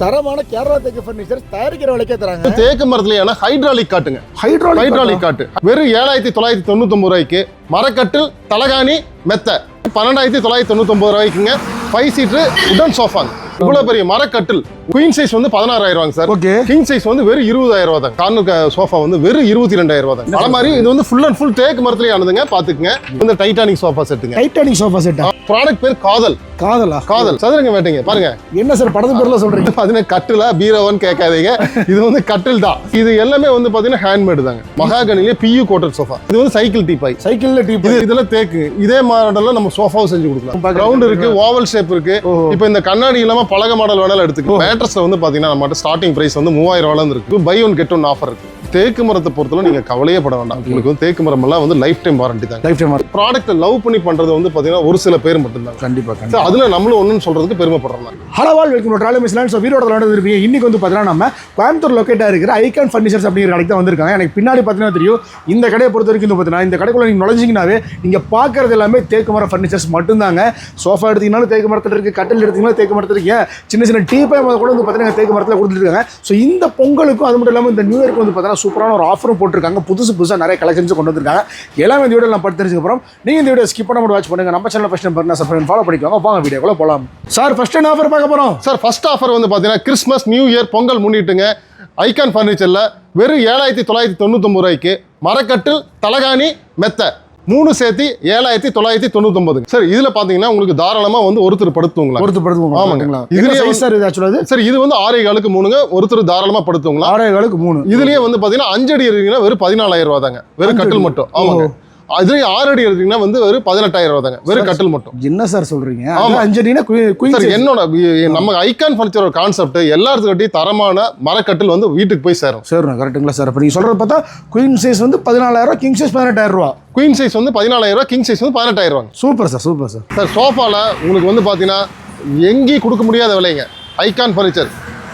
தரமான கேரளா தேக்கு ஃபர்னிச்சர் தயாரிக்கிற விலைக்கே தராங்க. தேக்கு மரத்துலயான ஹைட்ராலிக் காட்டுங்க. ஹைட்ராலிக் ஹைட்ராலிக் காட்டு. வெறும் ஏழாயிரத்தி தொள்ளாயிரத்தி தொண்ணூத்தொம்பது ரூபாய்க்கு மரக்கட்டில் தலகாணி மெத்த. பன்னெண்டாயிரத்தி தொள்ளாயிரத்தி தொண்ணூத்தொம்பது ரூபாய்க்குங்க ஃபைவ் சீட்ரு உடன் சோஃபாங்க இவ்வளவு பெரிய மரக்கட்டில் குயின் சைஸ் வந்து பதினாறாயிரம் ரூபாங்க சார். ஓகே கிங் சைஸ் வந்து வெறும் இருபதாயிரம் ரூபா தான் கார்னர் சோஃபா வந்து வெறும் இருபத்தி ரெண்டாயிரம் ரூபா தான் அதே மாதிரி இது வந்து ஃபுல் அண்ட் ஃபுல் தேக்கு மரத்துலயே ஆனதுங்க. பாத்துக்குங்க இந்த டைட்டானிக் சோஃபா செட்டுங்க டைட்டானிக் சோஃபா செட்டா ப்ராடக்ட் பேர் காதல். காதலா? காதல். சதுரங்க வேட்டைங்க பாருங்க. என்ன சார் படத்து பேர்ல சொல்றீங்க? பாத்தீங்கன்னா கட்டிலா கேட்காதீங்க. இது வந்து கட்டில் தான். இது எல்லாமே வந்து பாத்தீங்கன்னா ஹேண்ட்மேடு தாங்க. மகாகனிலே பியூ கோட்டட் சோஃபா இது வந்து சைக்கிள் டீப்பாய் சைக்கிள்ல டீப் இது இதெல்லாம் தேக்கு. இதே மாடல்ல நம்ம சோஃபாவும் செஞ்சு கொடுக்கலாம். ரவுண்ட் இருக்கு ஓவல் ஷேப் இருக்கு. இப்போ இந்த கண்ணாடி இல்லாம பழக மாடல் வேணாலும் எடுத்துக்கலாம். மேட்ரஸ்ல வந்து பாத்தீங்கன்னா நம்ம ஸ்டார்டிங் பிரைஸ் வந்து மூவாயிரம் ரூபாயில இருக்கு. Buy one get one offer இருக்கு. தேக்கு மரத்தை பொறுத்தவரை நீங்க கவலையே பட வேண்டாம். உங்களுக்கு வந்து தேக்கு மரம் எல்லாம் வந்து லைஃப் டைம் வாரண்டி தாங்க. லைஃப் டைம் ப்ராடக்ட் லவ் பண்ணி பண்றது வந்து பாத்தீங்கன்னா ஒரு சில பேர் மட்டும்தான் கண்டிப்பா. அதில் நம்மளும் ஒன்றுன்னு சொல்கிறதுக்கு பெருமைப்படுறோம். ஹலோ வால் வெல்கம் ட்ராலி மிஸ்லான் ஸோ வீரோட விளையாண்டு இருப்பீங்க இன்றைக்கி வந்து பார்த்தீங்கன்னா நம்ம கோயம்புத்தூர் லொக்கேட்டாக இருக்கிற ஐகான் ஃபர்னிச்சர்ஸ் அப்படிங்கிற கடைக்கு தான் வந்திருக்காங்க. எனக்கு பின்னாடி பார்த்தீங்கன்னா தெரியும் இந்த கடையை பொறுத்த வரைக்கும் வந்து பார்த்தீங்கன்னா இந்த கடைக்குள்ள நீங்கள் நுழைஞ்சிங்கனாவே நீங்கள் பார்க்குறது எல்லாமே தேக்கு மரம் ஃபர்னிச்சர்ஸ் மட்டும்தாங்க. சோஃபா எடுத்தீங்கனாலும் தேக்கு மரத்தில் இருக்குது கட்டில் எடுத்திங்கனாலும் தேக்கு மரத்தில் இருக்கீங்க. சின்ன சின்ன டீ பை கூட வந்து பார்த்தீங்கன்னா தேக்கு மரத்தில் கொடுத்துருக்காங்க ஸோ இந்த பொங்கலுக்கும் அது மட்டும் இல்லாமல் இந்த நியூ இயர்க்கு வந்து பார்த்தீங்கன்னா சூப்பரான ஒரு ஆஃபரும் போட்டிருக்காங்க. புதுசு புதுசாக நிறைய கலெக்ஷன்ஸ் கொண்டு வந்திருக்காங்க. எல்லாமே இந்த வீடியோ நான் படுத்து நீங்கள் இந்த வீடியோ ஸ்கிப் பண்ண மட்டும் வாட்ச் பண்ணுங்க. நம்ம சேனல் ஃபஸ்ட் பண்ண சப்ஸ்கிரைப் ஃபாலோ பண்ணிக்கோங்க. வாங்க வீடியோக்குள்ள போகலாம் சார் ஃபர்ஸ்ட் என்ன ஆஃபர் பார்க்க போகிறோம் சார் ஃபர்ஸ்ட் ஆஃபர் வந்து பார்த்தீங்கன்னா கிறிஸ்மஸ் நியூ இயர் பொங்கல் முன்னிட்டுங்க ஐகான் ஃபர்னிச்சரில் வெறும் ஏழாயிரத்தி தொள்ளாயிரத்தி தொண்ணூத்தொம்பது ரூபாய்க்கு மரக்கட்டில் தலகாணி மெத்த. மூணு சேர்த்து ஏழாயிரத்தி தொள்ளாயிரத்தி தொண்ணூத்தொம்பது சார் இதில் பார்த்தீங்கன்னா உங்களுக்கு தாராளமாக வந்து ஒருத்தர் படுத்துவங்களா பொறுத்து படுத்து ஆமாங்க. இதுல இதுலயே சார் இது ஆக்சுவலாக சார் இது வந்து ஆறே காலுக்கு மூணுங்க ஒருத்தர் தாராளமாக படுத்துவங்களா ஆறே காலுக்கு மூணு. இதுலயே வந்து பார்த்தீங்கன்னா அஞ்சு அடி இருக்கீங்கன்னா வெறும் பதினாலாயிரம் ரூபா தாங்க. வெறும் கட்டில். மட்டும். ஆமாங்க. அதுலயே ஆறு அடி எடுத்தீங்கன்னா வந்து வெறும் பதினெட்டாயிரம் ரூபா தாங்க. வெறும் கட்டில் மட்டும். என்ன சார் சொல்றீங்க? ஆமா. ஆமா. அஞ்சு அடினா குயின் என்னோட நம்ம ஐகான் ஃபர்னிச்சரோட கான்செப்ட் எல்லாத்துக்கிட்டையும் தரமான மரக்கட்டில் வந்து வீட்டுக்கு போய் சேரும். சரிண்ணா கரெக்ட்டுங்களா சார்? அப்போ நீங்கள் சொல்கிறது பார்த்தா குயின் சைஸ் வந்து பதினாலாயிரம் கிங் சைஸ் பதினெட்டாயிரம் ரூபா. குயின் சைஸ் வந்து பதினாலாயிரம் ரூபா கிங் சைஸ் வந்து பதினெட்டாயிரம் ரூபாங்க. Super sir super sir. Sir சோஃபால உங்களுக்கு வந்து பார்த்தீங்கன்னா எங்கேயும் கொடுக்க முடியாத விலைங்க. ஐகான் ஃபர்னிச்சர்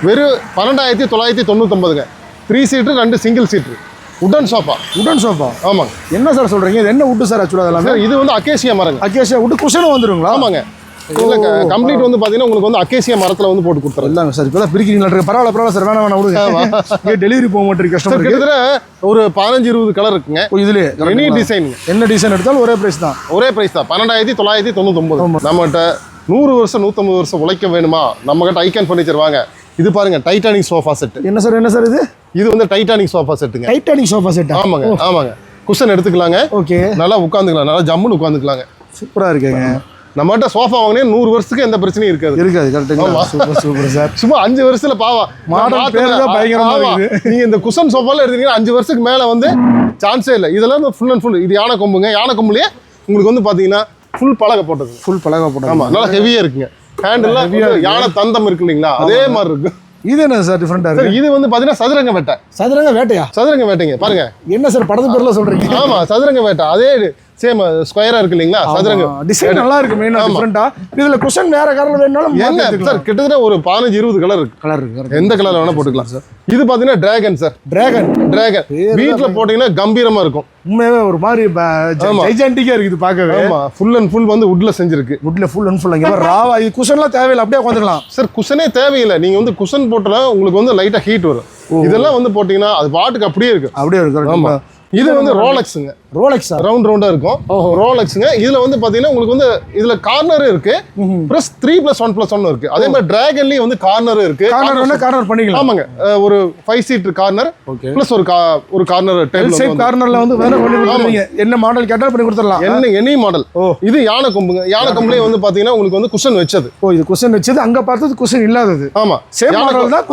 வெறும் பன்னெண்டாயிரத்தி தொள்ளாயிரத்தி தொண்ணூத்தொம்பதுங்க த்ரீ சீட்ரு ரெண்டு சிங்கிள் சீட்ரு உடன் சோஃபா. உடன் சோஃபா? ஆமாங்க. என்ன சார் சொல்றீங்க? இது என்ன உட்டு சார் ஆக்சுவலாக அதெல்லாம் இது வந்து அக்கேசியா மரங்க. அக்கேஷா உட்டு குஷனும் வந்துருங்களா? ஆமாங்க. இல்லை கம்ப்ளீட் வந்து பார்த்தீங்கன்னா உங்களுக்கு வந்து அக்கேசியா மரத்தில் வந்து போட்டு கொடுத்துறது இல்லாங்க சார் இப்போ தான் பிரிக்கிறீங்களா. பரவாயில்ல பரவாயில்ல சார். வேணாம் வேணாம் விடுங்க. டெலிவரி போக மாட்டேங்க கஸ்டமருக்கு கிட்டத்தட்ட ஒரு பதினஞ்சு இருபது கலர் இருக்குங்க. இதுலேயே. எனி டிசைனுங்க என்ன டிசைன் எடுத்தாலும் ஒரே பிரைஸ் தான். ஒரே பிரைஸ் தான். பன்னெண்டாயிரத்தி தொள்ளாயிரத்தி தொண்ணூத்தொம்பது நம்மகிட்ட நூறு வருஷம் நூற்றம்பது வருஷம் உழைக்க வேணுமா? நம்மகிட்ட ஐகான் ஃபர்னிச்சர் வாங்க. இது பாருங்க டைட்டானிக் சோஃபா செட்டு என்ன சார் என்ன சார் இது? இது வந்து டைட்டானிக் சோஃபா செட்டுங்க டைட்டானிக் சோஃபா செட்டா ஆமாங்க ஆமாங்க. குஷன் எடுத்துக்கலாங்க. ஓகே. நல்லா உட்காந்துக்கலாம் நல்லா ஜம்முன்னு உட்காந்துக்கலாங்க சூப்பராக இருக்குங்க. நம்மகிட்ட சோஃபா வாங்கினே நூறு வருஷத்துக்கு எந்த பிரச்சனையும் இருக்காது. இருக்காது கரெக்டுங்களா சூப்பர் சூப்பர் சார் சும்மா அஞ்சு வருஷத்துல பாவா நான் பேரு தான். பயங்கரமா. நீங்க இந்த குஷன் சோஃபால எடுத்தீங்கன்னா அஞ்சு வருஷத்துக்கு மேல வந்து சான்ஸே இல்லை. இதெல்லாம் ஃபுல் அண்ட் ஃபுல் இது யானை கொம்புங்க. யானை கொம்புலயே உங்களுக்கு வந்து பாத்தீங்கன்னா ஃபுல் பலகை போட்டது. ஃபுல் பழக போட்டாங்க ஆமா. நல்லா ஹெவியா இருக்குங்க. ஹேண்டில் யானை தந்தம் இருக்கு இல்லைங்களா? அதே மாதிரி இருக்கு. இது என்ன சார் டிஃப்ரெண்டாக சார் இருக்கு? இது வந்து பாத்தீங்கன்னா சதுரங்க வேட்டை. சதுரங்க வேட்டையா? சதுரங்க வேட்டைங்க பாருங்க. என்ன சார் படத்து பேர்ல சொல்றீங்க? ஆமா சதுரங்க வேட்டை. அதே சேம் ஸ்கொயரா இருக்கு இல்லைங்களா? சதுரங்க. டிசைன் நல்லா இருக்கு மெயினா டிஃப்ரெண்டா இதுல குஷன் வேற கலர்ல வேணாலும் என்ன சார் கிட்டத்தட்ட ஒரு பதினஞ்சு இருபது கலர் இருக்கு. கலர் இருக்கு எந்த கலர் வேணா போட்டுக்கலாம். சார் இது பாத்தீங்கன்னா டிராகன் சார் டிராகன் டிராகன் வீட்ல போட்டீங்கன்னா கம்பீரமா இருக்கும். உண்மையாவே ஒரு மாதிரி ஜைஜாண்டிக்கா இருக்குது பார்க்கவே. ஆமா. ஃபுல் அண்ட் ஃபுல் வந்து வுட்ல செஞ்சிருக்கு. வுட்ல ஃபுல் அண்ட் ஃபுல் பாரு ராவா இது குஷன்லாம் தேவையில்லை அப்படியே உட்காந்துக்கலாம் சார் குஷனே தேவையில்லை. நீங்க வந்து குஷன் போட்டா உங்களுக்கு வந்து லைட்டா ஹீட் வரும். இதெல்லாம் வந்து போட்டீங்கன்னா அது பாட்டுக்கு அப்படியே இருக்கு. அப்படியே இருக்கு ஆமா. இது வந்து ரோலக்ஸுங்க ரோலெக்ஸ் ரவுண்ட் ரவுண்டா இருக்கும். ரோலக்ஸுங்க இதுல வந்து பாத்தீங்கன்னா உங்களுக்கு வந்து இதுல கார்னர் இருக்கு. Plus three plus one plus one இருக்கு. அதே மாதிரி டிராகன்லயும் வந்து கார்னர் இருக்கு. கார்னர் வேணா கார்னர் பண்ணிக்கலாம். ஆமாங்க. ஒரு ஃபைவ் சீட் கார்னர் பிளஸ் ஒரு ஒரு கார்னர் டேபிள் சேஃப் கார்னர்ல வந்து வேற பண்ணி கொடுத்துருவீங்க என்ன மாடல் கேட்டாலும் பண்ணி கொடுத்துடலாம். என்ன எனி மாடல். இது யானை கொம்புங்க. யானை கொம்புலயே வந்து பாத்தீங்கன்னா உங்களுக்கு வந்து குஷன் வச்சது. ஓ இது குஷன் வச்சது. அங்க பார்த்தது குஷன் இல்லாதது. ஆமா. Model கொ- தான்,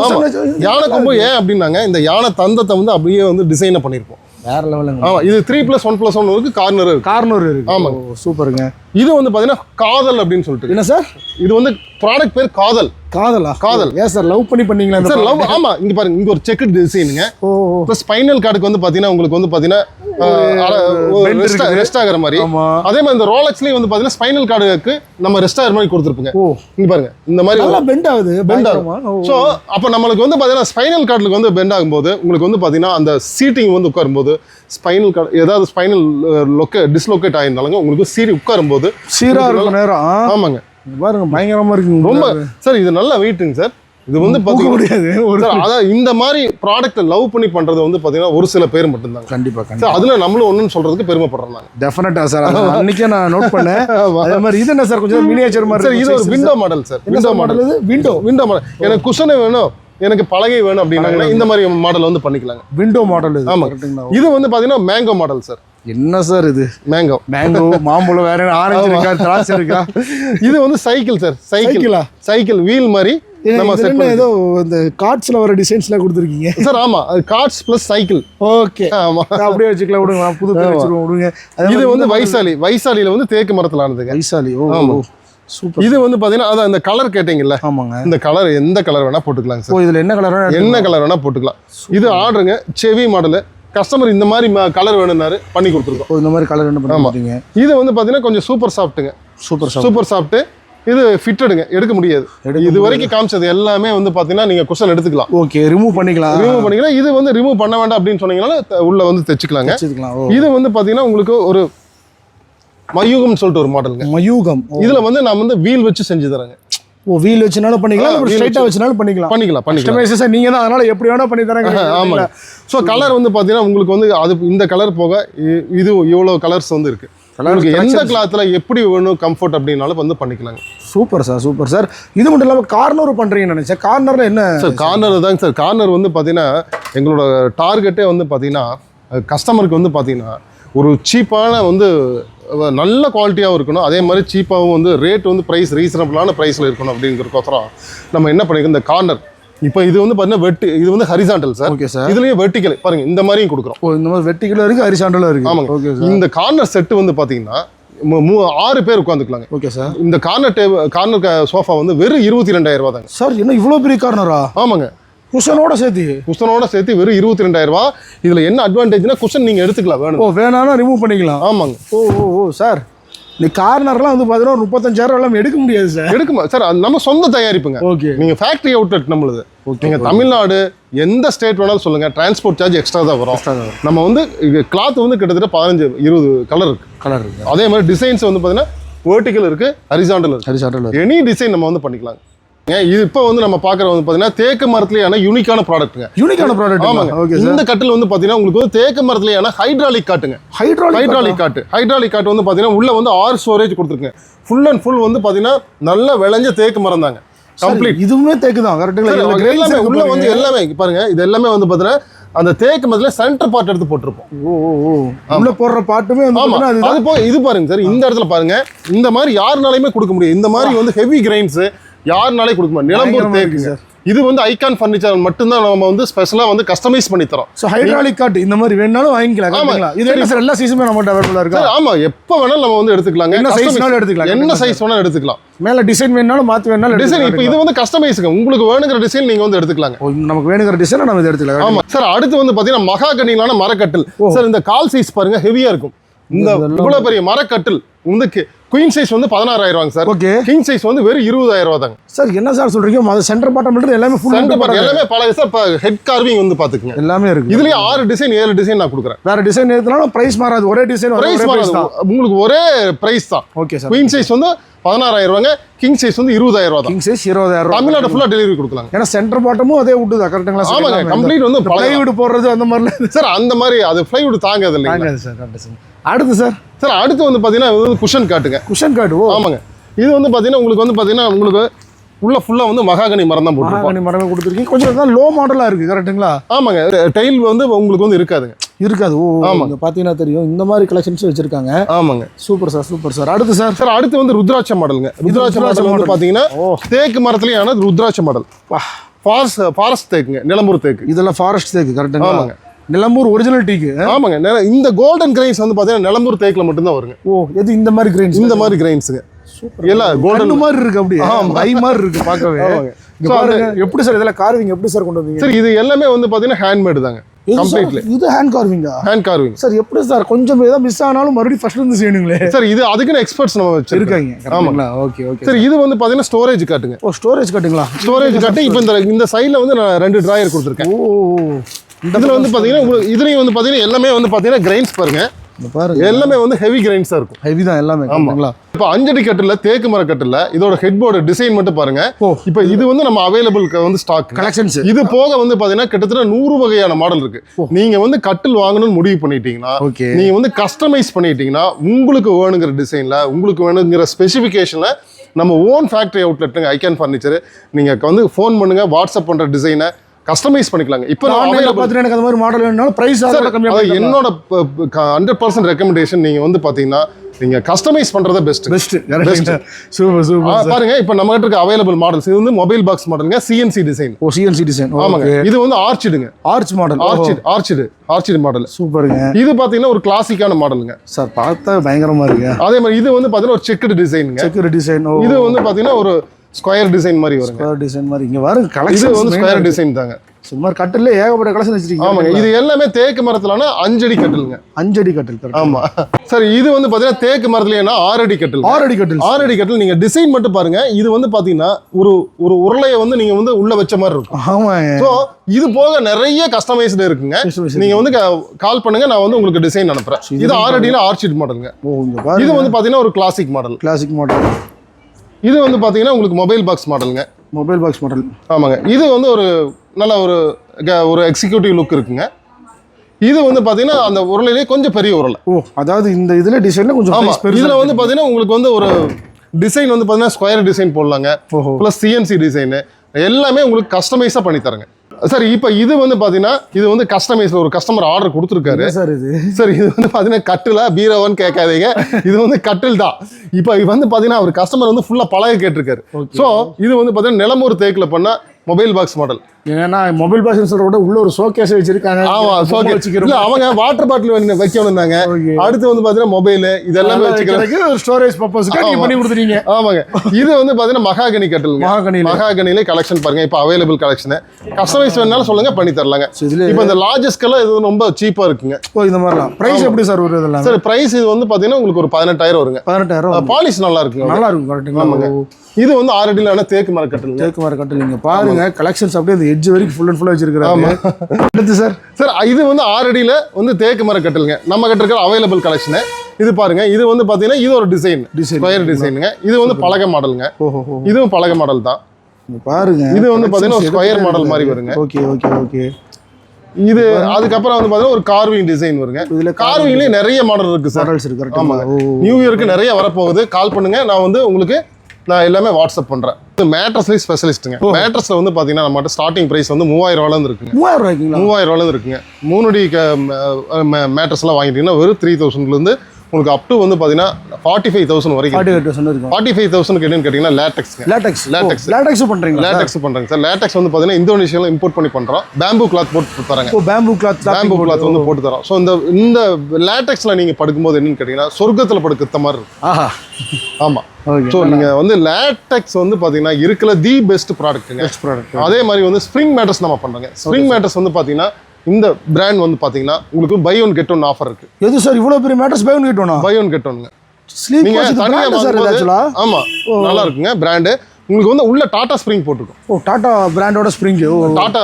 யானை கொம்பு ஏன் அப்படின்னாங்க இந்த யானை தந்தத்தை வந்து அப்படியே வந்து டிசைனை பண்ணிருப்போம் வேற லெவலுங்க ஆமா இது three plus one plus one இருக்கு கார்னர் இருக்கு. கார்னர் இருக்கு. ஆமாங்க. ஓ, சூப்பருங்க இது வந்து பாத்தீங்கன்னா காதல் அப்படின்னு சொல்லிட்டு. என்ன சார் இது வந்து ப்ராடக்ட் பேர் காதல். காதலா? காதல். ஏன் சார் லவ் பண்ணி பண்ணீங்களா சார் லவ் ஆமா இங்க பாருங்க இங்க ஒரு செக் டிசைனுங்க. இப்போ ஸ்பைனல் கார்டுக்கு வந்து பாத்தீங்கன்னா உங்களுக்கு வந்து பாத்தீங்கன்னா. ரெஸ்ட் ஆகிற மாதிரி. அதே மாதிரி இந்த ரோலக்ஸ்லயும் வந்து பாத்தீங்கன்னா ஸ்பைனல் கார்டுக்கு நம்ம ரெஸ்ட் ஆகிற மாதிரி கொடுத்துருப்போங்க. இங்க பாருங்க இந்த மாதிரி நல்லா பெண்ட் ஆகுது பெண்ட் ஆகும். ஸோ அப்போ நம்மளுக்கு வந்து பார்த்தீங்கன்னா ஸ்பைனல் கார்டுக்கு வந்து பெண்ட் ஆகும்போது உங்களுக்கு வந்து பார்த்தீங்கன்னா அந்த சீட்டிங் வந்து உட்காரும்போது ஸ்பைனல் கார்டு ஏதாவது ஸ்பைனல் லொக்கே டிஸ்லொகேட் ஆயிருந்தாலும் உங்களுக்கு சீரி உட்காரும்போது சீரா இருக்கும் நேரம். ஆமாங்க. பாருங்க பயங்கரமா இருக்குங்க ரொம்ப சார் இது நல்ல வெயிட்டுங்க சார். இது வந்து பாத்தீங்கன்னா முடியாது ஒரு அதான் இந்த மாதிரி ப்ராடக்ட்டை லவ் பண்ணி பண்றது வந்து பாத்தீங்கன்னா ஒரு சில பேர் மட்டும்தாங்க. கண்டிப்பா சார் கண்டிப்பா. அதுல நம்மளும் ஒண்ணுன்னு சொல்றதுக்கு பெருமைப்படுறோம் நாங்க டெஃபினட்டா சார். அன்னைக்கே நான் நோட் பண்ணேன். அதே மாதிரி இது என்ன சார்? கொஞ்சம் மினியேச்சர் மாதிரி சார் இது ஒரு. Window model sir. Window model இது? விண்டோ விண்டோ மாடல் எனக்கு குஷனே வேணும். எனக்கு பலகை வேணும் அப்படின்னாங்கன்னா இந்த மாதிரி மாடல் வந்து பண்ணிக்கலாங்க. விண்டோ மாடல் இது. ஆமா. கரெக்ட்டுங்களா? இது வந்து பாத்தீங்கன்னா மேங்கோ மாடல் சார் என்ன சார் இது? மேங்கோ மேங்கோ மாம்பழம் வேற ஆரஞ்சு இருக்கா திராட்சை இருக்கா? இது வந்து சைக்கிள் சார் சைக்கிள் சைக்கிளா? வீல் மாதிரி நம்ம செட் ஏதோ இந்த கார்ட்ஸ்ல வர டிசைன்ஸ்லாம் கொடுத்துருக்கீங்க? சார் ஆமா. கார்ட்ஸ் பிளஸ் சைக்கிள் ஓகே ஆமா. அப்படியே வச்சுக்கலாம் விடுங்க. புது விடுங்க. இது வந்து வைசாலி. வைசாலியில வந்து தேக்கு மரத்துல ஆனதுங்க. வைசாலி. ஓ. சூப்பர் இது வந்து பாத்தீங்கன்னா அதான் இந்த கலர் கேட்டீங்கல்ல ஆமாங்க. இந்த கலர் எந்த கலர் வேணா போட்டுக்கலாங்க சார் இதுல என்ன கலரா என்ன கலர் வேணா போட்டுக்கலாம். இது ஆர்டருங்க செவி மாடலு கஸ்டமர் இந்த மாதிரி கலர் வேணும்னாரு பண்ணி கொடுத்துருக்கோம். இந்த மாதிரி கலர் என்ன பண்ணுறீங்க இது வந்து பாத்தீங்கன்னா கொஞ்சம் சூப்பர் சாஃப்ட்டுங்க சூப்பர் சூப்பர் சாஃப்ட் இது ஃபிட்டடுங்க எடுக்க முடியாது. இது வரைக்கும் காமிச்சது எல்லாமே வந்து பாத்தீங்கன்னா நீங்க குஷன் எடுத்துக்கலாம். ஓகே ரிமூவ் பண்ணிக்கலாம். ரிமூவ் பண்ணிக்கலாம். இது வந்து ரிமூவ் பண்ண வேண்டாம் அப்படின்னு சொன்னீங்கன்னா உள்ள வந்து தைச்சுக்கலாங்க. இது வந்து பாத்தீங்கன்னா உங்களுக்கு ஒரு மயூகம்னு சொல்லிட்டு ஒரு மாடலுங்க மயூகம். இதுல வந்து நான் வந்து வீல் வச்சு செஞ்சு தரேங்க. ஓ வீல் வச்சுனாலும் பண்ணிக்கலாம் wheel ஸ்ட்ரைட்டா வச்சுனாலும் பண்ணிக்கலாம். பண்ணிக்கலாம் பண்ணிக்கலாம். நீங்க தான் அதனால எப்படி வேணா பண்ணி தரேங்க. ஆமாங்க. ஸோ கலர் வந்து பாத்தீங்கன்னா உங்களுக்கு வந்து அது இந்த கலர் போக இ- இது இவ்வளோ கலர்ஸ் வந்து இருக்கு. உங்களுக்கு எந்த கிளாத்ல எப்படி வேணும் கம்ஃபர்ட் அப்படின்னாலும் வந்து பண்ணிக்கலாங்க. சூப்பர் சார் சூப்பர் சார் இது மட்டும் இல்லாம கார்னர் பண்றீங்கன்னு நினைச்சேன். கார்னர்ல என்ன சார் கார்னர் தாங்க சார் கார்னர் வந்து பார்த்தீங்கன்னா எங்களோட டார்கெட்டே வந்து பார்த்தீங்கன்னா கஸ்டமருக்கு வந்து பார்த்தீங்கன்னா ஒரு சீப்பான வந்து நல்ல குவாலிட்டியாகவும் இருக்கணும். அதே மாதிரி சீப்பாகவும் வந்து ரேட் வந்து ப்ரைஸ் ரீசனபிளான ப்ரைஸில் இருக்கணும் அப்படிங்கிறதுக்கோசரம் நம்ம என்ன பண்ணிருக்கோம் இந்த கார்னர் இப்போ இது வந்து பார்த்தீங்கன்னா வெட்டு இது வந்து ஹரிசாண்டல் சார் ஓகே சார் இதுலயே வெர்டிக்கல் பாருங்க இந்த மாதிரியும் கொடுக்குறோம். ஓ இந்த மாதிரி வெட்டிக்குள்ள இருக்கு ஹரிசாண்டலும் இருக்கு. ஆமாங்க. ஓகே சார் இந்த கார்னர் செட்டு வந்து பார்த்தீங்கன்னா மூ- மூ ஆறு பேர் உட்காந்துக்கலாங்க ஓகே சார் இந்த கார்னர் டேபிள் கார்னர் சோஃபா வந்து வெறும் இருபத்தி ரெண்டாயிரம் ரூபா தாங்க. சார் என்ன இவ்வளோ பெரிய கார்னரா ஆமாங்க. குஷனோட சேர்த்து. குஷனோட சேர்த்து வெறும் இருபத்தி ரெண்டாயிரம் ரூபா இதுல என்ன அட்வான்டேஜ்னா குஷன் நீங்க எடுத்துக்கலாம் வேணும். ஓ வேணாலும் ரிமூவ் பண்ணிக்கலாம். ஆமாங்க. ஓ ஓ ஓ சார் இந்த கார்னர்லாம் வந்து பார்த்தீங்கன்னா முப்பத்தஞ்சாயிரம் எல்லாம் எடுக்க முடியாது சார். எடுக்குமா சார் நம்ம சொந்த தயாரிப்புங்க. ஓகே. நீங்க ஃபேக்டரி அவுட்லெட் நம்மளுது. நீங்க தமிழ்நாடு எந்த ஸ்டேட் வேணாலும் சொல்லுங்க. டிரான்ஸ்போர்ட் சார்ஜ் எக்ஸ்ட்ரா தான் வரும். நம்ம வந்து கிளாத் வந்து கிட்டத்தட்ட பதினஞ்சு இருபது கலர் இருக்கு. கலர் இருக்கு. அதே மாதிரி டிசைன்ஸ் வந்து பார்த்தீங்கன்னா வெர்டிக்கல் இருக்கு ஹரிசாண்டல் இருக்கு. ஹரிசாண்டல் எனி டிசைன் நம்ம வந்து பண்ணிக்கலாம். இது இப்போ வந்து நம்ம பார்க்குற வந்து பார்த்தீங்கன்னா தேக்கு மரத்துலையான யூனிக்கான ப்ராடக்ட்டுங்க யூனிக்கான ப்ராடக்ட் ஆமாங்க. ஓகே இந்த கட்டில் வந்து பார்த்தீங்கன்னா உங்களுக்கு வந்து தேக்கு மரத்துலையான ஹைட்ராலிக் காட்டுங்க. ஹைட்ராலிக் ஹைட்ராலிக் காட்டு. ஹைட்ராலிக் காட்டு வந்து பார்த்தீங்கன்னா உள்ள வந்து ஆறு ஸ்டோரேஜ் கொடுத்துருக்கேன் ஃபுல் அண்ட் ஃபுல் வந்து பார்த்தீங்கன்னா நல்ல விளைஞ்ச தேக்கு மரம் தாங்க. கம்ப்ளீட் இதுவுமே தேக்கு தான் கரெக்டுங்களா எல்லாமே உள்ள வந்து எல்லாமே பாருங்க. இது எல்லாமே வந்து பார்த்தீங்கன்னா அந்த தேக்கு மரத்துல சென்டர் பார்ட் எடுத்து போட்டிருப்போம். உள்ள போடுற பாட்டுமே அது போய் இது பாருங்க சார் இந்த இடத்துல பாருங்க. இந்த மாதிரி யாருனாலையுமே கொடுக்க முடியும் இந்த மாதிரி வந்து ஹெவி கிரைன்ஸ் யாருனாலே கொடுக்க முடியும் நிலம்பூர் தேக்கு இது வந்து ஐகான் ஃபர்னிச்சர் மட்டும்தான் நம்ம வந்து ஸ்பெஷலா வந்து கஸ்டமைஸ் பண்ணி தரோம். ஸோ ஹைட்ராலிக் காட் இந்த மாதிரி வேணாலும் வாங்கிக்கலாம் கரெக்டுங்களா இது என்ன சார் எல்லா சைஸுமே நம்மகிட்ட அவைலபிளாக இருக்கா? சார் ஆமா. எப்போ வேணாலும் நம்ம வந்து எடுத்துக்கலாங்க. என்ன Customize- sizeனாலும் எடுத்துக்கலாம். என்ன சைஸ் வேணாலும் எடுத்துக்கலாம். மேலே டிசைன் வேணாலும் மாற்றி வேணாலும் டிசைன் இப்போ எடுத்துக்கலாம். இது வந்து கஸ்டமைஸுங்க உங்களுக்கு வேணுங்கிற டிசைன் நீங்க வந்து எடுத்துக்கலாங்க. நமக்கு வேணுங்கிற டிசைனை நம்ம எடுத்துக்கலாம் ஆமா. சார் அடுத்து வந்து பாத்தீங்கன்னா மகாகனிலான மரக்கட்டில். சார் இந்த கால் சைஸ் பாருங்க ஹெவியா இருக்கும். இந்த இவ்வளவு பெரிய மரக்கட்டில் வந்து குயின் சைஸ் வந்து பதினாறாயிரம் ரூபாங்க சார். ஓகே கிங் சைஸ் வந்து வெறும் இருபதாயிரம் ரூபா தாங்க சார் என்ன சார் சொல்றீங்க? அது சென்டர் பாட்டம் மட்டும் எல்லாமே ஃபுல் சென்டர் பார்ட் எல்லாமே பழக சார் ஹெட் கார்விங் வந்து பாத்துக்கங்க. எல்லாமே இருக்கு. இதுலயே ஆறு டிசைன் ஏழு டிசைன் நான் கொடுக்குறேன். வேற டிசைன் எடுத்தாலும் பிரைஸ் மாறாது. ஒரே டிசைன் பிரைஸ் தான். உங்களுக்கு ஒரே பிரைஸ் தான். ஓகே சார் குயின் சைஸ் வந்து பதினாறாயிரம் ரூபாங்க கிங் சைஸ் வந்து இருபதாயிரம் ரூபா தான் கிங் சைஸ் இருபதாயிரம் ரூபாய் தமிழ்நாடு ஃபுல்லா டெலிவரி கொடுக்கலாங்க. ஏன்னா சென்டர் பாட்டமும் அதே விட்டுதா கரெக்டுங்களா சார் ஆமாங்க? கம்ப்ளீட் வந்து பழைய plywood போடுறது அந்த மாதிரிலாம் சார் அந்த மாதிரி அது ஃப்ளைவுட் தாங்காது இல்லைங்க சார் கரெக்ட் சார் அடுத்து சார்? சார் அடுத்து வந்து பாத்தீங்கன்னா இது வந்து குஷன் காட்டுங்க குஷன் கார்டு ஓ. ஆமாங்க. இது வந்து பாத்தீங்கன்னா உங்களுக்கு வந்து பாத்தீங்கன்னா உங்களுக்கு உள்ள ஃபுல்லா வந்து மகாகனி மரம் தான் மகாகனி மரமே கொடுத்துருக்கீங்க. கொஞ்சம் தான் லோ மாடலாக இருக்குது கரெக்ட்டுங்களா ஆமாங்க. டைல் வந்து உங்களுக்கு வந்து இருக்காதுங்க. இருக்காது ஓ ஆமா. ஆமாங்க. பார்த்தீங்கன்னா தெரியும். இந்த மாதிரி கலெக்ஷன்ஸ் வச்சிருக்காங்க. ஆமாங்க. சூப்பர் சார் சூப்பர் சார் அடுத்து சார் சார் அடுத்து வந்து ருத்ராட்ச மாடலுங்க. ருத்ராட்ச மாடல் வந்து ஓ. தேக்கு மரத்துலயே ஆனது ருத்ராட்ச மாடல். ஃபாரஸ்ட் ஃபாரஸ்ட் தேக்குங்க. நிலம்பூர் தேக்கு. இதெல்லாம் ஃபாரஸ்ட் தேக்கு கரெக்டுங்களா ஆமாங்க. நிலம்பூர் ஒரிஜினல் டீக்கு? ஆமாங்க. இந்த கோல்டன் கிரைன்ஸ் வந்து பாத்தீங்கன்னா நிலம்பூர் தேக்குல மட்டும்தான் வருங்க. ஓ எது இந்த மாதிரி கிரெயின்ஸ் இந்த மாதிரி கிரைன்ஸுங்க எல்லாம் கோல்டன் மாதிரி இருக்கு அப்படியே. ஐ மாதிரி இருக்கு பார்க்கவே. எப்படி சார் இதெல்லாம் கார்விங் எப்படி சார் கொண்டு வந்தீங்க? சார் இது எல்லாமே வந்து பாத்தீங்கன்னா ஹேண்ட்மேடு தாங்க? கம்ப்ளீட்லி இது ஹேண்ட் கார்விங்கா ஹேண்ட் கார்விங் சார் எப்படி சார்? கொஞ்சம் ஏதாவது மிஸ் ஆனாலும் மறுபடியும் ஃபர்ஸ்ட் இருந்து செய்யணுங்களே. சார் இது அதுக்குன்னு எக்ஸ்பர்ட்ஸ் நம்ம வச்சிருக்கோம் இருக்காங்க. கரெக்ட்டுங்களா? ஓகே ஓகே சார் இது வந்து பாத்தீங்கன்னா ஸ்டோரேஜ் காட்டுங்க. ஓ ஸ்டோரேஜ் கட்டுங்களா? ஸ்டோரேஜ் காட்டு இப்போ இந்த இந்த சைடில் வந்து நான் ரெண்டு டிராயர் கொடுத்துருக்கேன். ஓ. இதுல வந்து பாத்தீங்கன்னா உங்களுக்கு இதுலயும் வந்து பாத்தீங்கன்னா எல்லாமே வந்து பாத்தீங்கன்னா கிரைன்ஸ் பாருங்க. இந்த பாருங்க. எல்லாமே வந்து ஹெவி கிரைன்ஸா இருக்கும். ஹெவி தான் எல்லாமே கரெக்ட்டுங்களா? இப்போ அஞ்சடி கட்டில் தேக்கு மர கட்டில் இதோட ஹெட் போர்டு டிசைன் மட்டும் பாருங்க. இப்போ இது வந்து நம்ம அவைலபிள் வந்து ஸ்டாக் கலெக்ஷன்ஸ் இது போக வந்து பாத்தீங்கன்னா கிட்டத்தட்ட நூறு வகையான மாடல் இருக்கு. நீங்க வந்து கட்டில் வாங்கணும்னு முடிவு பண்ணிட்டீங்கன்னா நீங்க வந்து கஸ்டமைஸ் பண்ணிட்டீங்கன்னா உங்களுக்கு வேணுங்கிற டிசைன்ல உங்களுக்கு வேணுங்கிற ஸ்பெசிஃபிகேஷன்ல நம்ம ஓன் ஃபேக்டரி அவுட்லெட்டுங்க ஐகேன் ஃபர்னிச்சர் நீங்க வந்து ஃபோன் பண்ணுங்க வாட்ஸ்அப் பண்ற டிசைனை கஸ்டமைஸ் பண்ணிக்கலாங்க. இப்போ ஆன்லைன்ல பார்த்துட்டு எனக்கு அந்த மாதிரி மாடல் வேணும்னாலும் பிரைஸ் கம்மியாக என்னோட ஹண்ட்ரட் பர்சன்ட் ரெக்கமெண்டேஷன் நீங்க வந்து பாத்தீங்கன்னா நீங்க கஸ்டமைஸ் பண்றத பெஸ்ட் பெஸ்ட் சூப்பர் சூப்பர் பாருங்க இப்போ நம்ம கிட்ட இருக்க அவைலபிள் மாடல்ஸ் இது வந்து மொபைல் பாக்ஸ் மாடலுங்க சிஎன்சி டிசைன் ஓ சிஎன்சி டிசைன் ஆமாங்க. இது வந்து ஆர்ச்சிடுங்க arch model arched arched arched model சூப்பருங்க இது பாத்தீங்கன்னா ஒரு கிளாசிக்கான மாடலுங்க சார் பார்த்தா பயங்கரமா இருக்கு அதே மாதிரி இது வந்து பாத்தீங்கன்னா ஒரு செக்குடு டிசைனுங்க செக்யூரிட்டி டிசைன் இது வந்து பாத்தீங்கன்னா ஒரு ஸ்கொயர் டிசைன் மாதிரி வருங்க. டிசைன் மாதிரி. இங்க இது கலெக்ஷன் வந்து ஸ்கொயர் டிசைன் தாங்க. சும்மா கட்டில ஏகப்பட்ட கலெக்ஷன் வச்சிருக்கீங்க. ஆமாங்க. இது எல்லாமே தேக்கு மரத்துலனா அஞ்சடி கட்டிலுங்க. அஞ்சடி கட்டில் ஆமா. சார் இது வந்து பாத்தீங்கன்னா தேக்கு மரத்துலனா ஆறடி கட்டில். ஆறடி கட்டில். ஆறடி கட்டில் நீங்க டிசைன் மட்டும் பாருங்க. இது வந்து பாத்தீங்கன்னா ஒரு ஒரு உருளையை வந்து நீங்க வந்து உள்ள வச்ச மாதிரி இருக்கும். ஆமாங்க. ஸோ இது போக நிறைய கஸ்டமைஸ்டு இருக்குங்க. நீங்க வந்து கால் பண்ணுங்க. நான் வந்து உங்களுக்கு டிசைன் அனுப்புறேன். இது ஆறடியில ஆர்ச்சிட் மாடலுங்க இது வந்து பாத்தீங்கன்னா ஒரு கிளாசிக் மாடல் கிளாசிக் மாடல் இது வந்து பாத்தீங்கன்னா உங்களுக்கு மொபைல் பாக்ஸ் மாடலுங்க மொபைல் பாக்ஸ் மாடல் ஆமாங்க. இது வந்து ஒரு நல்ல ஒரு ஒரு எக்ஸிக்யூட்டிவ் லுக் இருக்குங்க. இது வந்து பாத்தீங்கன்னா அந்த உருளையிலே கொஞ்சம் பெரிய உருளை ஓ அதாவது இந்த இதுல டிசைன்ல கொஞ்சம் ஆமா. size பெருசா இதுல வந்து பாத்தீங்கன்னா உங்களுக்கு வந்து ஒரு டிசைன் வந்து பாத்தீங்கன்னா ஸ்கொயர் டிசைன் போடலாங்க. ஓஹோ. ப்ளஸ் சிஎன்சி டிசைனு எல்லாமே உங்களுக்கு கஸ்டமைஸா பண்ணி தரங்க சார் இப்போ இது வந்து பாத்தீங்கன்னா இது வந்து கஸ்டமைஸ்ல ஒரு கஸ்டமர் ஆர்டர் கொடுத்துருக்காரு. சார் இது? சார் இது வந்து பாத்தீங்கன்னா கட்டில பீரோவன்னு கேட்காதீங்க. இது வந்து கட்டில் தான். இப்போ இது வந்து பாத்தீங்கன்னா அவர் கஸ்டமர் வந்து ஃபுல்லா பழக கேட்டிருக்காரு. ஸோ இது வந்து பாத்தீங்கன்னா நிலமூர் தேக்கில் பண்ண மொபைல் பாக்ஸ் மாடல் ஏன்னா மொபைல் பாக்ஸ் விட உள்ள ஒரு ஷோகேஸ் வச்சிருக்காங்க. ஆமா இல்ல அவங்க வாட்டர் பாட்டில் வைக்கணும்னாங்க. அடுத்து வந்து பாத்தீங்கன்னா மொபைல் இதெல்லாமே வச்சுக்கிறேன் ஒரு ஸ்டோரேஜ் பர்பஸ்க்கு நீங்க. பண்ணி கொடுத்துறீங்க ஆமாங்க. இது வந்து பாத்தீங்கன்னா மகாகனி கட்டிலுங்க மகாகனியில. மகாகனிலே கலெக்ஷன் பாருங்க. இப்போ அவைலபிள் கலெக்ஷன் கஸ்டமைஸ் வேணாலும் சொல்லுங்க பண்ணி தரலாங்க. இப்போ இந்த லார்ஜஸ்ட்கெல்லாம் இது ரொம்ப சீப்பா இருக்குங்க. ஓ இந்த மாதிரிலாம். பிரைஸ் எப்படி சார் வருது இதெல்லாம்? சார் பிரைஸ் இது வந்து பாத்தீங்கன்னா உங்களுக்கு ஒரு பதினெட்டாயிரம் வருங்க. பதினெட்டாயிரம் பாலிஷ் நல்லா இருக்குங்க. நல்லா இருக்கும் கரெக்டுங்களா ஆமாங்க. இது வந்து ஆறு அடியிலான தேக்கு மர கட்டிலுங்க தேக்கு மாதிரி கட்டில் நீங்க பாருங்க கலெக்ஷன்ஸ் அப்படியே எட்ஜ் வரைக்கும் ஃபுல் அண்ட் ஃபுல்லா வச்சிருக்காங்க அடுத்து சார் சார் இது வந்து ஆறு அடியில வந்து தேக்கு மர கட்டிலுங்க நம்ம கிட்ட இருக்கிற அவைலபிள் கலெக்ஷன் இது பாருங்க இது வந்து பாத்தீங்கன்னா இது ஒரு டிசைன். ஸ்கொயர் டிசைனுங்க இது வந்து பழக மாடலுங்க. இதுவும் பழக மாடல் தான். பாருங்க. இது வந்து பாத்தீங்கன்னா ஒரு ஸ்கொயர் மாடல் மாதிரி வருங்க. ஓகே ஓகே ஓகே இது அதுக்கப்புறம் வந்து பாத்தீங்கன்னா ஒரு கார்விங் டிசைன் வருங்க. இதுல கார்விங்லயே நிறைய மாடல் இருக்கு சார். இருக்கு ஆமாங்க. ஓ நியூ இயருக்கு நிறைய வரப்போகுது. கால் பண்ணுங்க. நான் வந்து உங்களுக்கு நான் எல்லாமே வாட்ஸ்அப் பண்றேன். இது மேட்ரஸ்லேயே ஸ்பெஷலிஸ்ட்டுங்க மேட்ரஸ்ல வந்து பாத்தீங்கன்னா நம்மகிட்ட ஸ்டார்டிங் பிரைஸ் வந்து மூவாயிரம் ரூபாயில இருக்குங்க. மூவாயிரம் ரூபாய்க்குங்களா? மூவாயிரம் ரூபாயில இருக்குங்க மூணு டி மேட்ரஸ்லாம் வாங்கிட்டீங்கன்னா வெறும் த்ரீ தௌசண்ட்லேருந்து உங்களுக்கு அப் டு வந்து பாத்தீங்கன்னா ஃபார்ட்டி ஃபைவ் தௌசண்ட் வரைக்கும் ஃபார்ட்டி பர்சன்ட் இருக்கும் ஃபார்ட்டி ஃபைவ் தௌசண்ட் என்னன்னு கேட்டிங்கன்னா லேட்டெக்ஸ்ங்க லேட்டெக்ஸ் Latex. லேட்டெக்ஸ் பண்றீங்களா லேட்டெக்ஸ் பண்றாங்க சார். லேட்டெக்ஸ் வந்து பாத்தீங்கன்னா இந்தோனேஷியால இம்போர்ட் பண்ணி பண்றோம். பேம்பு கிளாத் போட்டு தராங்க. பேம்பு கிளாத் பேம்பு கிளாத் வந்து போட்டு தரோம். ஸோ இந்த இந்த லேட்டெக்ஸ்ல நீங்க படுக்கும்போது என்னன்னு கேட்டீங்கன்னா சொர்க்கத்துல படுக்கிற மாதிரி இருக்கும். ஆஹா. ஆமா. ஓகே ஸோ நீங்க வந்து லேட்டெக்ஸ் வந்து பாத்தீங்கன்னா இருக்கிற தி பெஸ்ட் ப்ராடக்ட்டுங்க பெஸ்ட் ப்ராடக்ட் அதே மாதிரி வந்து ஸ்ப்ரிங் மேட்டர்ஸ் நம்ம பண்றோங்க. ஸ்ப்ரிங் மேட்டர்ஸ் வந்து பாத்தீங்கன்னா இந்த பிராண்ட் வந்து பாத்தீங்கன்னா உங்களுக்கு buy one get one offer இருக்கு. எது சார் இவ்வளவு பெரிய மேட்டர்ஸ் பை ஒன் கேட்டோனா பை ஒன் கெட் ஒன்ங்க நீங்க தனியா சார் வாங்கும்போது ஆக்சுவலா ஆமா நல்லா இருக்குங்க பிராண்டு உங்களுக்கு வந்து உள்ள டாடா ஸ்ப்ரிங் போட்டிருக்கோம். ஓ டாடா பிராண்டோட ஸ்ப்ரிங் டாடா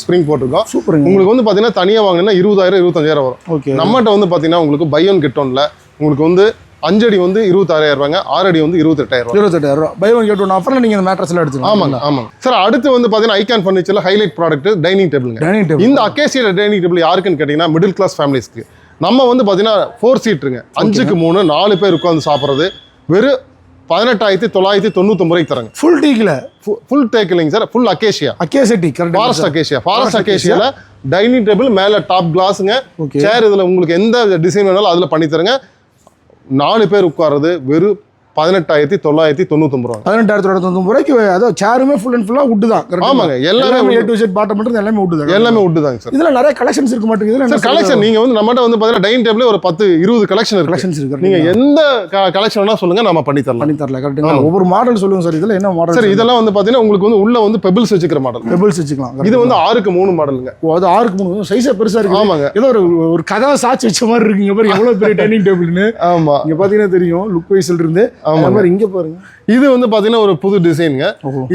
ஸ்ப்ரிங் போட்டிருக்கோம். சூப்பருங்க. உங்களுக்கு வந்து பாத்தீங்கன்னா தனியா வாங்கினா இருபதாயிரம் இருபத்தஞ்சாயிரம் வரும். ஓகே நம்மகிட்ட வந்து பாத்தீங்கன்னா உங்களுக்கு பை ஒன் கெட் ஒன்ல உங்களுக்கு வந்து அஞ்சடி வந்து இருபத்தாறாயிரம் ரூபாங்க ஆறடி வந்து இருபத்தெட்டாயிரம் ரூபாய் இருபத்தெட்டாயிரம் ரூபா. பை ஒன் கேட் ஒன் ஆஃபர்ல நீங்க இந்த மேட்ரஸ்ல எடுத்துக்கலாம். ஆமாங்க ஆமாங்க. சார் அடுத்து வந்து பாத்தீங்கன்னா ஐகான் ஃபர்னிச்சர்ல ஹைலைட் ப்ராடக்ட் டைனிங் டேபிளுங்க டைனிங் டேபிள் இந்த அக்கேசியா டைனிங் டேபிள் யாருக்குன்னு கேட்டீங்கன்னா மிடில் கிளாஸ் ஃபேமிலிஸ்க்கு நம்ம வந்து பாத்தீங்கன்னா ஃபோர் சீட்டுங்க அஞ்சுக்கு மூணு நாலு பேர் உட்காந்து சாப்பிட்றது. வெறும் பதினெட்டாயிரத்தி தொள்ளாயிரத்தி தொண்ணூத்தொம்பது ரூபாய்க்கு தராங்க. ஃபுல் டீக்ல ஃபுல் டேக் இல்லைங்க சார் ஃபுல் அக்கேஷியா அக்கேசெட்டி கரெக்ட் ஃபாரஸ்ட் அக்கேஷியா ஃபாரஸ்ட் அக்கேஷியால டைனிங் டேபிள் மேல டாப் கிளாஸுங்க சேர் இதுல உங்களுக்கு எந்த டிசைன் வேணாலும் அதுல பண்ணி தருங்க நாலு பேர் உட்கார்றது வெறும் பதினெட்டாயிரத்தி தொள்ளாயிரத்தி தொண்ணூத்தொம்பது ரூபாங்க பதினெட்டாயிரத்தி தொண்ணூத்தொம்பது ரூபாய்க்கு அதாவது சேருமே ஃபுல் அண்ட் ஃபுல்லா வுட்டு தான் ஆமாங்க எல்லாமே எல்லாமே ஏ டு செட் பாட்டம் மட்டும் எல்லாமே வுட்டு தான் எல்லாமே உட்டு தாங்க சார் இதுல நிறைய கலெக்ஷன்ஸ் இருக்க மாட்டேங்குது. சார் கலெக்ஷன் நீங்க வந்து நம்மகிட்ட வந்து பாத்தீங்கன்னா டைனிங் டேபிள் ஒரு பத்து இருபது கலெக்ஷன் இருக்கு. கலெக்ஷன்ஸ் இருக்கு நீங்க எந்த கலெக்ஷன் வேணா சொல்லுங்க நம்ம பண்ணி தரலாம். பண்ணி தரல கரெக்ட்டுங்களா ஒவ்வொரு மாடல் சொல்லுங்க சார் இதுல என்ன மாடல் சார் இதெல்லாம் வந்து பாத்தீங்கன்னா உங்களுக்கு வந்து உள்ள வந்து பெபிள்ஸ் வச்சுக்கிற மாடல் பெபிள்ஸ் வச்சுக்கலாம் இது வந்து ஆறுக்கு மூணு மாடலுங்க ஓ, அது ஆறுக்கு மூணு சைஸே பெருசா இருக்கு. ஆமாங்க. ஏதோ ஒரு ஒரு கதை சாட்சி வச்ச மாதிரி இருக்குங்க பாரு எவ்வளவு பெரிய டைனிங் டேபிள்னு ஆமா. இங்க பாத்தீங்கன்னா தெரியும் லுக் வைஸ்ல இருந்து மாதிரி இங்க பாருங்க. இது வந்து பாத்தீங்கன்னா ஒரு புது டிசைனுங்க.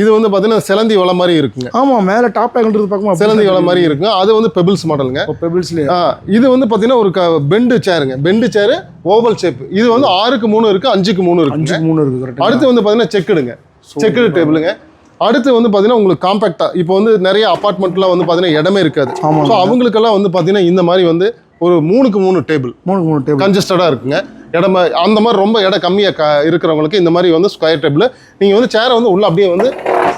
இது வந்து பாத்தீங்கன்னா சிலந்தி வலை மாதிரி இருக்குங்க. ஆமா மேல டாப் ஆங்கிள்றது பார்க்கும்போது சிலந்தி வலை மாதிரி இருக்குங்க. அது வந்து பெபிள்ஸ் மாடலுங்க பெபிள்ஸ்லயே ஆ, இது வந்து பாத்தீங்கன்னா ஒரு பெண்டு சேருங்க பெண்டு சேரு ஓவல் ஷேப் இது வந்து ஆறுக்கு மூணு இருக்கு அஞ்சுக்கு மூணு இருக்கு அஞ்சு மூணு இருக்கு கரெக்ட் அடுத்து வந்து பாத்தீங்கன்னா செக்குடுங்க செக்குடு டேபிளுங்க அடுத்து வந்து பாத்தீங்கன்னா உங்களுக்கு காம்பேக்டா இப்போ வந்து நிறைய அபார்ட்மெண்ட்லாம் வந்து பாத்தீங்கன்னா இடமே இருக்காது. ஸோ அவங்களுக்கெல்லாம் வந்து பாத்தீங்கன்னா இந்த மாதிரி வந்து ஒரு மூணுக்கு மூணு டேபிள் மூணு மூணு டேபிள் கன்ஜஸ்டடா இருக்குங்க. இடம் அந்த மாதிரி ரொம்ப இடம் கம்மியா க இருக்கிறவங்களுக்கு இந்த மாதிரி வந்து ஸ்கொயர் டேபிள் நீங்க வந்து சேரை வந்து உள்ள அப்படியே வந்து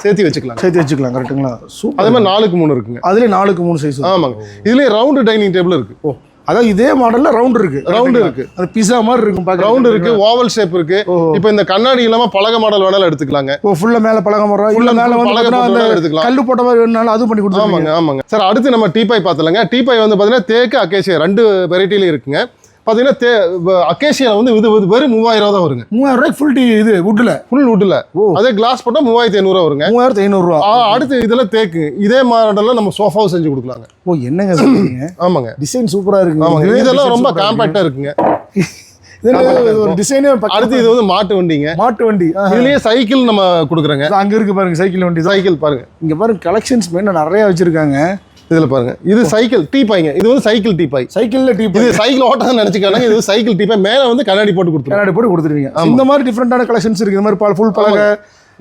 சேர்த்து வச்சுக்கலாம். சேர்த்து வச்சுக்கலாம் கரெக்ட்டுங்களா சூப்பர். அதே மாதிரி நாலுக்கு மூணு இருக்குங்க. அதுலயே நாலுக்கு மூணு சைஸ் ஆமாங்க. இதுலயே ரவுண்டு டைனிங் டேபிள் இருக்கு. ஓ அதாவது இதே மாடல்ல ரவுண்ட் இருக்கு. ரவுண்டு இருக்கு. அது பிஸா மாதிரி இருக்கும் பார்க்க ரவுண்டு இருக்கு ஓவல் ஷேப் இருக்கு. இப்போ இந்த கண்ணாடி இல்லாம பலக மாடல் வேணாலும் எடுத்துக்கலாங்க. ஓ ஃபுல்லா மேல பலகை Full இல்ல and மேல பலகை அந்த எடுத்துக்கலாம். கல்லு போட்ட மாதிரி வேணும்னாலும் அதுவும் பண்ணி கொடுத்துருவாங்க. ஆமாங்க ஆமாங்க. சார் அடுத்து நம்ம டீபாய் பார்த்தலங்க டீபாய் வந்து பார்த்தீங்கன்னா தேக்கு அக்கேசியா ரெண்டு வெரைட்டிலையும் இருக்குங்க. பார்த்தீங்கன்னா தே அக்கேசியா வந்து இது வெறும் மூவாயிரம் ரூபா தான் வருங்க. மூவாயிரம் ரூபாய்க்கு ஃபுல் டீ இது வுட்ல ஃபுல் வுட்டில் ஓ. அதே கிளாஸ் போட்டால் மூவாயிரத்தி ஐநூறுரூவா வருங்க. மூவாயிரத்து ஐநூறு ரூபா ஆ, அடுத்து இதெல்லாம் தேக்கு. இதே மாடலில் நம்ம சோஃபாவும் செஞ்சு கொடுக்கலாங்க. ஓ என்னங்க ஆமாங்க. டிசைன் சூப்பரா இருக்கு ஆமாங்க. இதெல்லாம் ரொம்ப. காம்பேக்டாக இருக்குங்க. ஒரு டிசைனே அடுத்து இது வந்து மாட்டு வண்டிங்க. மாட்டு வண்டி. இதுலயே சைக்கிள் நம்ம கொடுக்குறோங்க. அங்க இருக்கு பாருங்க சைக்கிள் வண்டி சைக்கிள் பாருங்க. இங்க பாருங்க கலெக்ஷன்ஸ் மெயின் நிறைய வச்சிருக்காங்க. இதுல பாருங்க. இது சைக்கிள் டீபாய்ங்க இது வந்து சைக்கிள் டீபாய் சைக்கிள்ல டீ இது சைக்கிள் ஓட்டம் நினைச்சுக்காங்க இது சைக்கிள் டீபாய் மேல வந்து கண்ணாடி போட்டு கொடுத்துருவோம். கண்ணாடி போட்டு கொடுத்துருவீங்க. இந்த மாதிரி டிஃப்ரெண்டான கலெக்ஷன்ஸ் இருக்கு. இந்த மாதிரி பால் ஃபுல் பலகை.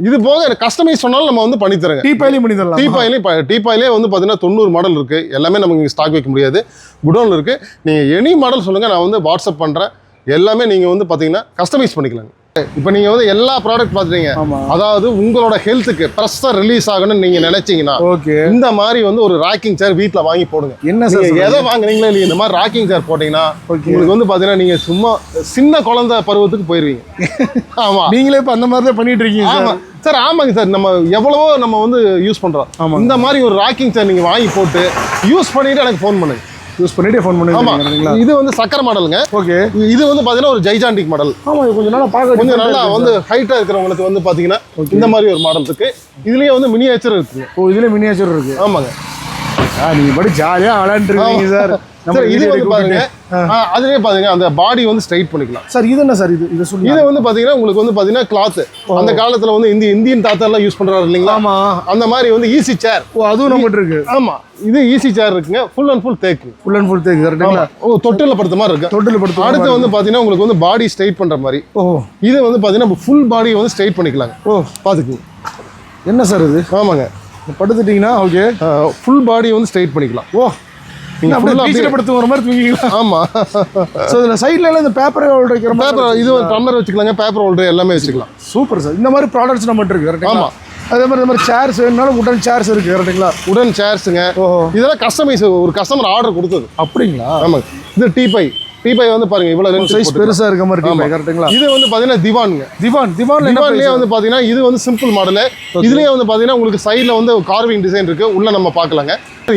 இது போக கஸ்டமைஸ் சொன்னாலும் நம்ம வந்து பண்ணி தரங்க. டீ பாயிலையும் பண்ணி தரலாம்? டீபாயிலே டீபாயிலே வந்து பார்த்தீங்கன்னா தொண்ணூறு மாடல் இருக்கு. எல்லாமே நமக்கு இங்கே ஸ்டாக் வைக்க முடியாது. குடோன் இருக்கு. நீங்க எனி மாடல் சொல்லுங்க. நான் வந்து வாட்ஸ்அப் பண்றேன். எல்லாமே நீங்க வந்து பார்த்தீங்கன்னா கஸ்டமைஸ் பண்ணிக்கலாங்க. இப்போ நீங்க வந்து எல்லா ப்ராடக்ட் பார்த்துட்டீங்க அதாவது உங்களோட ஹெல்த்துக்கு ப்ரெஸ்ஸாக ரிலீஸ் ஆகணும்னு நீங்க நினைச்சீங்கன்னா ஓகே. இந்த மாதிரி வந்து ஒரு ராக்கிங் சேர் வீட்டில் வாங்கி போடுங்க. என்ன சார் எதை வாங்குறீங்களோ இல்லையா இந்த மாதிரி ராக்கிங் சேர் போட்டீங்கன்னா உங்களுக்கு வந்து பாத்தீங்கன்னா நீங்க சும்மா சின்ன குழந்தை பருவத்துக்கு போயிருவீங்க. ஆமா. நீங்களே இப்ப அந்த மாதிரி தான் பண்ணிட்டு இருக்கீங்க ஆமா. சார் ஆமாங்க சார். நம்ம எவ்வளவோ நம்ம வந்து யூஸ் பண்றோம். ஆமாங்க. இந்த மாதிரி ஒரு ராக்கிங் சேர் நீங்க வாங்கி போட்டு யூஸ் பண்ணிட்டு எனக்கு ஃபோன் பண்ணுங்க. யூஸ் பண்ணிட்டே ஃபோன் ஆமா. பண்ணுவீங்களா இது வந்து சக்கர மாடலுங்க. ஓகே. இது வந்து பாத்தீங்கன்னா ஒரு ஜைஜாண்டிக் மாடல் ஆமா இது கொஞ்சம் நாளா பார்க்க கொஞ்சம் நல்லா வந்து ஹைட்டா இருக்கிறவங்களுக்கு வந்து பாத்தீங்கன்னா இந்த மாதிரி ஒரு மாடல் இருக்கு. இதுலயே வந்து மினியேச்சர் இருக்குங்க ஓ இதுல மினியேச்சர் இருக்கு. ஆமாங்க. நீங்க படி ஜாலியா விளையாண்டு இருக்கீங்க சார். நம்ம சார் இது வந்து பாருங்க. அதுலயே பாருங்க அந்த பாடி வந்து ஸ்ட்ரைட் பண்ணிக்கலாம். சார் இது என்ன சார் இது? இதை சொல்லி இது வந்து பாத்தீங்கன்னா உங்களுக்கு வந்து பாத்தீங்கன்னா கிளாத் அந்த காலத்துல வந்து இந்த இந்தியன் தாத்தா எல்லாம் யூஸ் பண்றாரு இல்லைங்களா? ஆமா. அந்த மாதிரி வந்து ஈஸி சேர் ஓ அதுவும் நம்மகிட்ட இருக்கு. ஆமா. இது ஈஸி சேர் இருக்குங்க. ஃபுல் அண்ட் ஃபுல் தேக்கு ஃபுல் அண்ட் ஃபுல் தேக்கு ஓ தொட்டில படுத்த மாதிரி இருக்கு. தொட்டில் படுத்து அடுத்து வந்து பாத்தீங்கன்னா உங்களுக்கு வந்து பாடி ஸ்ட்ரைட் பண்ற மாதிரி. ஓ. இது வந்து பாத்தீங்கன்னா ஃபுல் பாடி வந்து ஸ்ட்ரைட் பண்ணிக்கலாங்க. ஓ. பாத்துக்குங்க. என்ன சார் இது? ஆமாங்க. படுத்துட்டீங்கன்னா ஓகே ஃபுல் பாடி வந்து ஸ்ட்ரைட் பண்ணிக்கலாம். ஓ நீங்க அப்படியே full ஆ டீச்சர் படுத்து வர மாதிரி தூங்கிக்கலாம். ஆமா. ஸோ இதில் சைடில் எல்லாம் இந்த பேப்பரை வைக்கிற மாதிரி பேப்பர் இது டம்ளர் வச்சுக்கலாங்க. பேப்பர் ஹோல்டர் எல்லாமே வச்சுக்கலாம். சூப்பர் சார் இந்த மாதிரி ப்ராடக்ட்ஸ் நம்மகிட்ட இருக்கு கரெக்டுங்களா ஆமா. அதே மாதிரி இந்த மாதிரி சேர்ஸ் வேணுனாலும் உடன் சேர்ஸ் இருக்கு கரெக்டுங்களா உடன் சேர்ஸுங்க இதெல்லாம் கஸ்டமைஸ் ஒரு கஸ்டமர் ஆர்டர் கொடுத்தது. அப்படிங்களா? ஆமாங்க. இது டீபை வந்து பாருங்க இவ்வளவு length சைஸ் போட்டு. பெருசா இருக்க மாதிரி இருக்கு கரெக்டுங்களா இது வந்து பாத்தீங்கன்னா திவானுங்க. திவான் திவான் திவான்லயே? வந்து பாத்தீங்கன்னா இது வந்து சிம்பிள் மாடல் இதுலயே வந்து பாத்தீங்கன்னா உங்களுக்கு சைடுல வந்து கார்விங் டிசைன் இருக்கு. உள்ள நம்ம பார்க்கலாங்க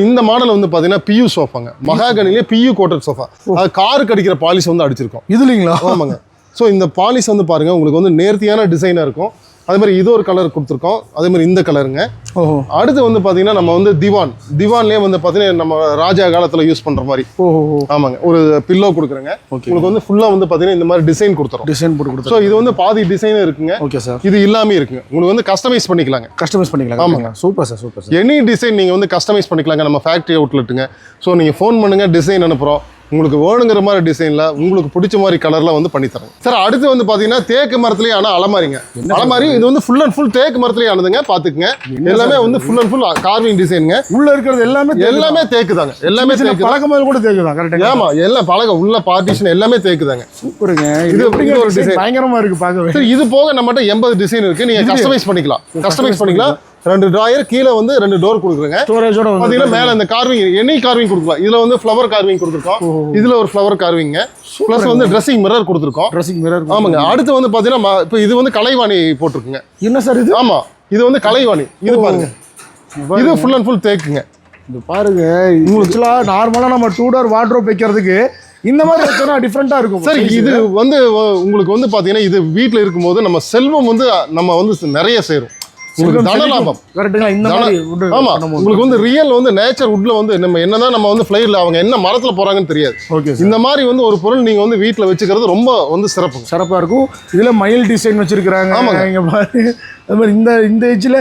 இந்த மாடல் வந்து பாத்தீங்கன்னா பியூ சோஃபாங்க மகாகனிலே பியூ கோட்டட் சோஃபா அது காருக்கு அடிக்கிற பாலிஷ் வந்து அடிச்சிருக்கோம். இதுலீங்களா? ஆமாங்க. ஸோ இந்த பாலிஷ் வந்து பாருங்க உங்களுக்கு வந்து நேர்த்தியான டிசைனா இருக்கும். அதே மாதிரி இது ஒரு கலர் கொடுத்துருக்கோம். அதே மாதிரி இந்த கலருங்க ஓஹோ. அடுத்து வந்து பாத்தீங்கன்னா நம்ம வந்து திவான். திவான்லயே வந்து பாத்தீங்கன்னா நம்ம ராஜா காலத்துல யூஸ் பண்ற மாதிரி. ஓஹோ ஆமாங்க. ஒரு பில்லோ கொடுக்குறேங்க. உங்களுக்கு வந்து ஃபுல்லா வந்து பாத்தீங்கன்னா இந்த மாதிரி டிசைன் கொடுத்துரும் டிசைன் போட்டு கொடுத்தா ஸோ இது வந்து பாதி டிசைன் இருக்குங்க. Okay sir. இது இல்லாமே இருக்குங்க. உங்களுக்கு வந்து கஸ்டமைஸ் பண்ணிக்கலாங்க. கஸ்டமைஸ் பண்ணிக்கலாம் ஆமாங்க. Super sir. Super sir. Any design நீங்கள் வந்து கஸ்டமைஸ் பண்ணிக்கலாங்க. நம்ம ஃபேக்ட்ரி அவுட்லெட்டுங்க ஸோ நீங்கள் ஃபோன் பண்ணுங்க டிசைன் அனுப்புகிறோம் உங்களுக்கு வேணுங்கிற மாதிரி டிசைனில் உங்களுக்கு பிடிச்ச மாதிரி கலரில் வந்து பண்ணி தரோம் சார் அடுத்து வந்து பார்த்தீங்கன்னா தேக்கு மரத்துலேயே ஆன அலமாரிங்க. அலமாரி இது வந்து ஃபுல் அண்ட் ஃபுல் தேக்கு மரத்துலேயே ஆனதுங்க பார்த்துக்குங்க எல்லாமே வந்து ஃபுல் அண்ட் ஃபுல் கார்விங் டிசைனுங்க உள்ள இருக்கிறது எல்லாமே எல்லாமே தேக்கு தாங்க எல்லாமே தேக்கு பழக்க மாதிரி கூட தேக்குதான் கரெக்டாக ஆமா எல்லாம் பழக உள்ள பார்ட்டிஷன் எல்லாமே தேக்கு தாங்க சூப்பருங்க. இது எப்படிங்க ஒரு ஒரு design. பயங்கரமா இருக்கு பார்க்கவே. இது போக நம்மகிட்ட எண்பது டிசைன் இருக்கு நீங்க கஸ்டமைஸ் பண்ணிக்கலாம். கஸ்டமைஸ் பண்ணிக்கலாம். ரெண்டு ட்ராயர் கீழே வந்து ரெண்டு டோர் கொடுக்குறேங்க. ஸ்டோரேஜோட வந்து பாத்தீங்கன்னா மேல இந்த கார்விங் எனி கார்விங் கொடுக்கலாம். இதுல வந்து ஃப்ளவர் கார்விங் கொடுத்துருக்கோம். இதுல ஒரு ஃப்ளவர் கார்விங்க ப்ளஸ் வந்து ட்ரெஸ்ஸிங் மிரர் கொடுத்துருக்கோம். ட்ரெஸ்ஸிங் மிரர் ஆமாங்க. அடுத்து வந்து பாத்தீங்கன்னா ம- இப்போ இது வந்து கலைவாணி போட்டிருக்குங்க. என்ன சார் இது? ஆமா. இது வந்து கலைவாணி. இது பாருங்க. இது ஃபுல் அண்ட் ஃபுல் தேக்குங்க இது பாருங்க. ஆக்சுவலா நார்மலா நம்ம டூ டோர் வார்ட்ரோப் வைக்கிறதுக்கு இந்த மாதிரி வச்சோம்னா டிஃப்ரெண்டா இருக்கும். சரி இது வந்து உங்களுக்கு வந்து பாத்தீங்கன்னா இது வீட்ல இருக்கும்போது நம்ம செல்வம் வந்து நம்ம வந்து நிறைய சேரும். உங்களுக்கு தன லாபம். கரெக்டுங்களா? இந்த மாதிரி ஆமா. உங்களுக்கு வந்து ரியல் வந்து நேச்சர் வுட்ல வந்து நம்ம என்னதான் நம்ம வந்து ஃபிளைர்ல அவங்க என்ன மரத்துல போறாங்கன்னு தெரியாது. ஓகே இந்த மாதிரி வந்து ஒரு பொருள் நீங்க வந்து வீட்ல வச்சுக்கிறது ரொம்ப வந்து சிறப்பு. சிறப்பா இருக்கும். இதுல மயில் டிசைன் வச்சிருக்காங்க ஆமாங்க. இங்க பாருங்க அது மாதிரி இந்த இந்த ஏஜ்ல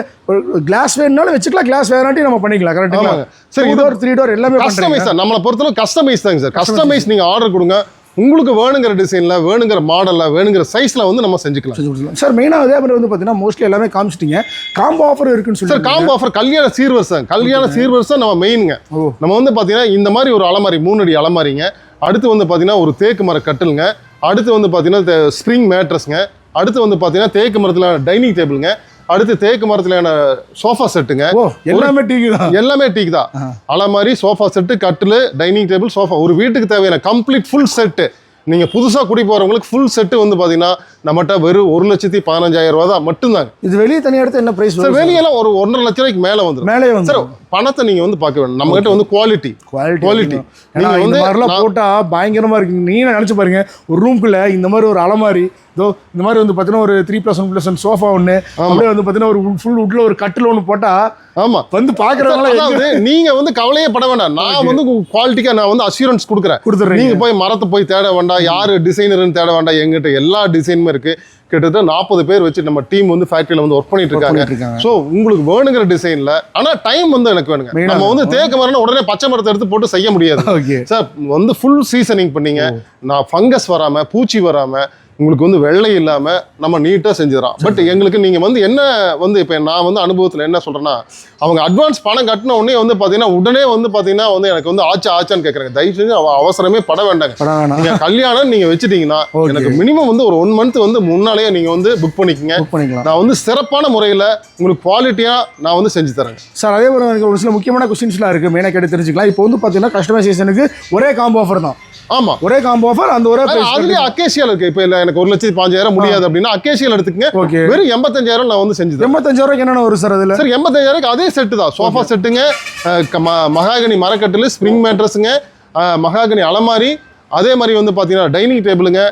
கிளாஸ் வேணும்னாலும் வச்சுக்கலாம். கிளாஸ் வேணாட்டி நம்ம பண்ணிக்கலாம். கரெக்டுங்களா. சரி, இது டோர் த்ரீ டோர் எல்லாமே கஸ்டமைஸ் நம்மளை பொறுத்தளவு கஸ்டமைஸ் தாங்க சார் கஸ்டமைஸ் நீங்க ஆர்டர் கொடுங்க. உங்களுக்கு வேணுங்கிற டிசைன்ல வேணுங்கிற மாடல்ல வேணுங்கிற சைஸ்ல வந்து நம்ம செஞ்சுக்கலாம். செஞ்சு கொடுக்கலாம் சார் மெயினாக அதே மாதிரி வந்து பார்த்தீங்கன்னா மோஸ்ட்லி எல்லாமே காமிச்சிட்டீங்க. காம்போ ஆஃபர் இருக்குன்னு சார் சொல்லி காம்போ ஆஃபர் கல்யாண சீர்வரிசை கல்யாண சீர்வரிசை நம்ம மெயினுங்க. நம்ம வந்து பாத்தீங்கன்னா இந்த மாதிரி ஒரு அலமாரி மூணு அடி அலமாரிங்க. அடுத்து வந்து பாத்தீங்கன்னா ஒரு தேக்கு மர கட்டிலுங்க. அடுத்து வந்து பாத்தீங்கன்னா ஸ்ப்ரிங் மேட்ரஸ்ங்க அடுத்து வந்து பாத்தீங்கன்னா தேக்கு மரத்துல டைனிங் டேபிளுங்க அடுத்து தேக்கு மரத்துலான சோஃபா செட்டுங்க எல்லாமே டீக்கு தான். எல்லாமே டீக் தான். அலமாரி சோஃபா செட்டு கட்டில் டைனிங் டேபிள் சோஃபா ஒரு வீட்டுக்கு தேவையான கம்ப்ளீட் ஃபுல் செட்டு நீங்க புதுசா குடி போறவங்களுக்கு ஃபுல் செட்டு வந்து பாத்தீங்கன்னா நம்மகிட்ட வெறும் ஒரு லட்சத்தி பதினஞ்சாயிரம் ரூபா தான். மட்டும்தாங்க. இது வெளியே தனியாக எடுத்து என்ன ப்ரைஸ் சார் வெளியெல்லாம் ஒரு ஒன்றரை லட்ச ரூபாய்க்கு மேல வந்துடும் மேலே வந்து சார் பணத்தை நீங்க வந்து பார்க்க வேணும். நம்ம கிட்ட வந்து குவாலிட்டி குவாலிட்டி quality. நீங்க நீங்க இந்த வந்து மாதிரிலாம் நான்- போட்டா பயங்கரமா இருக்குங்க நீங்க நினைச்சு பாருங்க ஒரு ரூம்குள்ள இந்த மாதிரி ஒரு அலமாரி இதோ இந்த மாதிரி வந்து பார்த்தீங்கன்னா ஒரு three plus one plus one sofa ஒன்று அப்படியே வந்து பார்த்தீங்கன்னா ஒரு ஃபுல் உட்ல ஒரு கட்டில் ஒன்று போட்டா ஆமா. வந்து பாக்குறவங்கள அதாவது நீங்க வந்து கவலையே பட வேண்டாம். நான் வந்து குவாலிட்டிக்கா நான் வந்து அஷூரன்ஸ் கொடுக்குறேன். கொடுத்துட்றீங்க நீங்க போய் மரத்தை போய் தேட வேண்டாம். யாரு டிசைனர்னு தேட வேண்டாம். எங்கிட்ட எல்லா டிசைனுமே இருக்கு. கிட்டத்தட்ட நாற்பது பேர் வச்சு நம்ம டீம் வந்து ஃபேக்டரியில வந்து ஒர்க் பண்ணிட்டு இருக்காங்க. ஸோ உங்களுக்கு வேணுங்கிற டிசைன்ல ஆனா டைம் வந்து எனக்கு வேணுங்க. நம்ம வந்து தேக்க மரம்னா உடனே பச்சை மரத்தை எடுத்து போட்டு செய்ய முடியாது. சார் வந்து ஃபுல் சீசனிங் பண்ணீங்க. நான் ஃபங்கஸ் வராம பூச்சி வராம உங்களுக்கு வந்து வெள்ளை இல்லாம நம்ம நீட்டா செஞ்சிடறோம் பட் எங்களுக்கு நீங்க வந்து என்ன வந்து இப்போ நான் வந்து அனுபவத்துல என்ன சொல்றேன்னா அவங்க அட்வான்ஸ் பணம் கட்டின உடனே வந்து பாத்தீங்கன்னா உடனே வந்து பாத்தீங்கன்னா வந்து எனக்கு வந்து ஆச்சா ஆச்சான்னு கேட்குறாங்க தயவு செஞ்சு அவ- அவசரமே பட வேண்டாங்க. படம் வேணாம். நீங்க கல்யாணம் நீங்க வச்சுட்டீங்கன்னா. எனக்கு மினிமம் வந்து ஒரு ஒன் மந்த் வந்து முன்னாலேயே நீங்க வந்து புக் பண்ணிக்கங்க. நான் வந்து சிறப்பான முறையில உங்களுக்கு குவாலிட்டியா நான் வந்து செஞ்சு தரேன் சார் அதே மாதிரி ஒரு சில முக்கியமான கொஸ்டின்ஸ்லாம் இருக்கு. மெயினாக கேட்டு தெரிஞ்சுக்கலாம். இப்போ வந்து பார்த்தீங்கன்னா கஸ்டமைசேஷனுக்கு ஒரே காம்போ ஆஃபர் தான். ஆமா. ஒரே காம்போ ஆஃபர் அந்த ஒரே அதுலயே அக்கேசியால இருக்கு. இப்ப இல்ல எனக்கு ஒரு லட்சத்தி பாஞ்சாயிரம் முடியாது அப்படின்னா அக்கேசியால எடுத்துக்கங்க. வெறும் எண்பத்தஞ்சாயிரம் நான் வந்து செஞ்சு தரேன் எண்பத்தஞ்சு ரூபாய்க்கு என்னென்ன வரும் சார் அதில்? சார் எண்பத்தஞ்சாயிரம் அதே செட்டு தான். சோஃபா செட்டுங்க மகாகனி மரக்கட்டில் ஸ்ப்ரிங் மேட்ரஸுங்க மகாகனி அலமாரி. அதே மாதிரி வந்து பாத்தீங்கன்னா டைனிங் டேபிளுங்க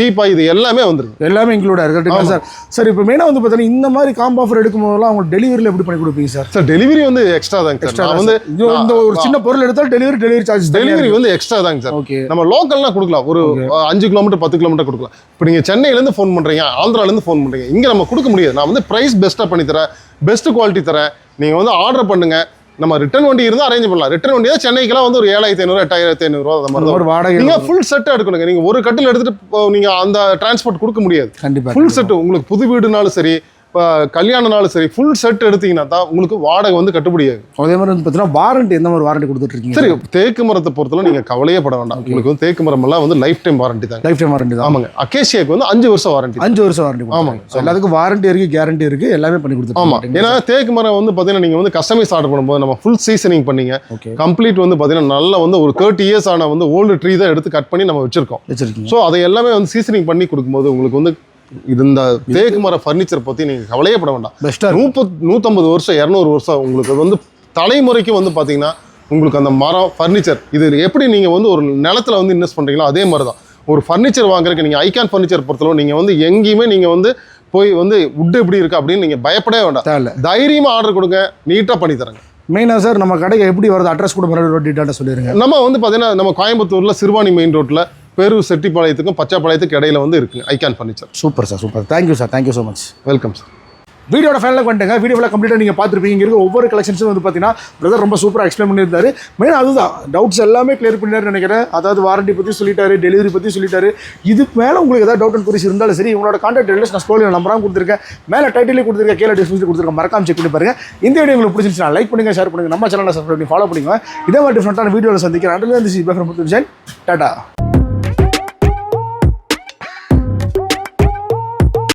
டீபாய் இது எல்லாமே வந்துருக்கு எல்லாமே இன்க்ளூட் ஆயிருக்கா சார். சார் இப்போ மெயினாக வந்து பார்த்தீங்கன்னா இந்த மாதிரி காம்போ ஆஃபர் எடுக்கும் போதெல்லாம் உங்களுக்கு டெலிவரியில் எப்படி பண்ணி கொடுப்பீங்க சார்? சார் டெலிவரி வந்து எக்ஸ்ட்ரா தாங்க சார். நான் வந்து இந்த ஒரு சின்ன பொருள் எடுத்தால் டெலிவரி டெலிவரி சார்ஜ் டெலிவரி வந்து எக்ஸ்ட்ரா தாங்க சார். ஓகே நம்ம லோக்கல்லாம் கொடுக்கலாம். ஒரு அஞ்சு கிலோமீட்டர் பத்து கிலோமீட்டர் கொடுக்கலாம். இப்போ நீங்கள் சென்னையிலேருந்து ஃபோன் பண்ணுறீங்க ஆந்திராலேருந்து ஃபோன் பண்ணுறீங்க இங்கே நம்ம கொடுக்க முடியாது. நான் வந்து ப்ரைஸ் பெஸ்ட்டாக பண்ணி தரேன் பெஸ்ட் குவாலிட்டி தரேன். நீங்கள் வந்து ஆர்டர் பண்ணுங்க நம்ம ரிட்டர்ன் வண்டி இருந்தால் அரேஞ்ச் பண்ணலாம். ரிட்டர்ன் வண்டி தான் சென்னைக்கெல்லாம் வந்து ஒரு ஏழாயிரத்தி ஐநூறு எட்டாயிரத்தி ஐநூறுரூவா அந்த மாதிரி ஒரு வாடகை நீங்க ஃபுல் செட் எடுக்கணுங்க. நீங்க ஒரு கட்டில் எடுத்துட்டு போ- நீங்க அந்த டிரான்ஸ்போர்ட் கொடுக்க முடியாது. கண்டிப்பாக ஃபுல் செட் உங்களுக்கு புது வீடுனாலும் சரி இப்போ கல்யாணம்னாலும் சரி ஃபுல் செட் எடுத்தீங்கன்னா தான் உங்களுக்கு வாடகை வந்து கட்டுப்படியாகும். அதே மாதிரி வந்து பார்த்தீங்கன்னா வாரண்டி எந்த மாதிரி வாரண்டி கொடுத்துட்டு இருக்கீங்க சரி தேக்கு மரத்தை பொறுத்தவரை நீங்க கவலையே பட வேண்டாம். உங்களுக்கு வந்து தேக்கு மரம் எல்லாம் வந்து லைஃப் டைம் வாரண்டி தாங்க லைஃப் டைம் வாரண்டி தான். ஆமாங்க. அக்கேஷியாக்கு வந்து அஞ்சு வருஷம் வாரண்டி அஞ்சு வருஷம் வாரண்டி ஆமாங்க, ஸோ எல்லாத்துக்கும் வாரண்டி இருக்கு கேரண்டி இருக்கு எல்லாமே பண்ணி ஆமா. கொடுத்துருக்கோம் ஏன்னா தேக்கு மரம் வந்து பாத்தீங்கன்னா நீங்க வந்து கஸ்டமைஸ் ஆர்டர் பண்ணும்போது நம்ம ஃபுல் சீசனிங் பண்ணீங்க. கம்ப்ளீட் வந்து பாத்தீங்கன்னா நல்ல வந்து ஒரு தேர்ட்டி இயர்ஸ் ஆன வந்து ஓல்டு ட்ரீ தான் எடுத்து கட் பண்ணி நம்ம வச்சிருக்கோம். வச்சிருக்கீங்க. ஸோ அதை எல்லாமே வந்து சீசனிங் பண்ணி கொடுக்கும்போது உங்களுக்கு வந்து இது இந்த தேக்கு மர ஃபர்னிச்சர் பத்தி நீங்க கவலையே பட வேண்டாம் பெஸ்ட்டாக நூப்பத் நூற்றம்பது வருஷம் இரநூறு வருஷம் உங்களுக்கு வந்து தலைமுறைக்கு வந்து பார்த்தீங்கன்னா உங்களுக்கு அந்த மரம் ஃபர்னிச்சர் இது எப்படி நீங்கள் வந்து ஒரு நிலத்துல வந்து இன்வெஸ்ட் பண்ணுறீங்களோ அதே மாதிரி தான் ஒரு ஃபர்னிச்சர் வாங்குறதுக்கு நீங்கள் ஐகான் ஃபர்னிச்சர் பொறுத்தளவு நீங்கள் வந்து எங்கேயுமே நீங்கள் வந்து போய் வந்து wood எப்படி இருக்கு அப்படின்னு நீங்கள் பயப்படவே வேண்டாம். தேவையில்ல. தைரியமாக ஆர்டர் கொடுங்க நீட்டாக பண்ணி தரேங்க. மெயினாக சார் நம்ம கடைக்கு எப்படி வருது? அட்ரஸ் கூட டீட்டெயிலாக சொல்லிடுங்க நம்ம வந்து பார்த்தீங்கன்னா நம்ம கோயம்புத்தூரில் சிறுவாணி மெயின் ரோட்டில் பேரூர் செட்டிப்பாளையத்துக்கும் பச்சைப்பாளையத்துக்கு இடையில வந்து இருக்குங்க Icon furniture super sir super thank you sir thank you so much welcome sir வீடியோட ஃபேனில் வந்துட்டுங்க வீடியோ ஃபுல்லாக கம்ப்ளீட்டாக நீங்கள் பார்த்துருப்பீங்க இங்க இருக்க ஒவ்வொரு கலெக்ஷன்ஸும் வந்து பார்த்தீங்கன்னா பிரதர் ரொம்ப சூப்பராக எக்ஸ்பிளைன் பண்ணியிருந்தாரு. மெயின் அதுதான். டவுட்ஸ் எல்லாமே கிளியர் பண்ணிட்டாரு நினைக்கிறேன். அதாவது வாரண்டி பற்றி சொல்லிட்டாரு டெலிவரி பற்றி சொல்லிட்டாரு. இதுக்கு மேலே உங்களுக்கு ஏதாவது டவுட் அண்ட் குறிஸ் இருந்தாலும் சரி உங்களோட கான்டாக்ட் டீடைல்ஸ் நான் ஸ்டோரியில் நம்பராக கொடுத்துருக்கேன். மேலே டைட்டிலே கொடுத்துருக்கேன் கீழே டிஸ்கிரிப்ஷன் கொடுத்துருக்கேன் மறக்காம செக் பண்ணி பாருங்க. இந்த வீடியோ உங்களுக்கு பிடிச்சிருந்துச்சுன்னா லைக் பண்ணுங்க ஷேர் பண்ணுங்க. நம்ம சேனலை சப்ஸ்கிரைப் பண்ணி ஃபாலோ பண்ணுங்க இதே மாதிரி டிஃப்ரெண்ட்டான வீடியோவில் சந்திக்கிறேன். அண்டில் இருந்து சி டாடா